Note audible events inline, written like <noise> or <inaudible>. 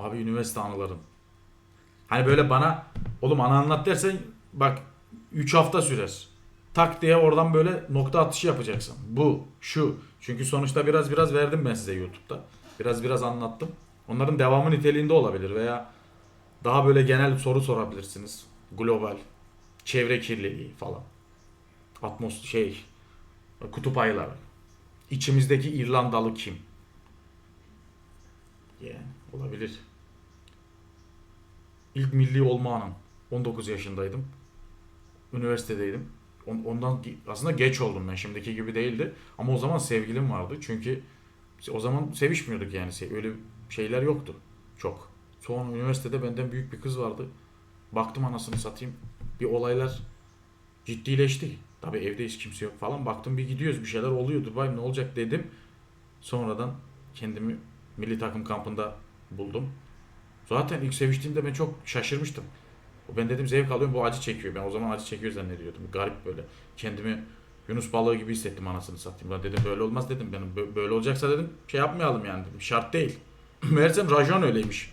Abi üniversite anıların. Hani böyle bana oğlum ana anlat dersen bak 3 hafta sürer. Tak diye oradan böyle nokta atışı yapacaksın. Bu, şu. Çünkü sonuçta biraz biraz verdim ben size YouTube'da. Biraz biraz anlattım. Onların devamı niteliğinde olabilir veya daha böyle genel soru sorabilirsiniz. Global, çevre kirliliği falan. Atmos şey, kutup ayıları. İçimizdeki İrlandalı kim? Yani olabilir. İlk milli olma anım. 19 yaşındaydım. Üniversitedeydim. On- Ondan aslında geç oldum ben şimdiki gibi değildi. Ama o zaman sevgilim vardı. Çünkü o zaman sevişmiyorduk yani. Öyle şeyler yoktu. Çok. Sonra üniversitede benden büyük bir kız vardı. Baktım anasını satayım. Bir olaylar ciddileşti. Tabii evdeyiz kimse yok falan. Baktım bir gidiyoruz bir şeyler oluyor. Dubai ne olacak dedim. Sonradan kendimi milli takım kampında buldum. Zaten ilk seviştiğimde ben çok şaşırmıştım. Ben dedim zevk alıyorum bu acı çekiyor. Ben o zaman acı çekiyor zannediyordum. Garip böyle. Kendimi Yunus balığı gibi hissettim anasını satayım. Ben dedim böyle olmaz dedim. Benim bö- böyle olacaksa dedim şey yapmayalım yani dedim. Şart değil. <clears throat> Meğersem rajon öyleymiş.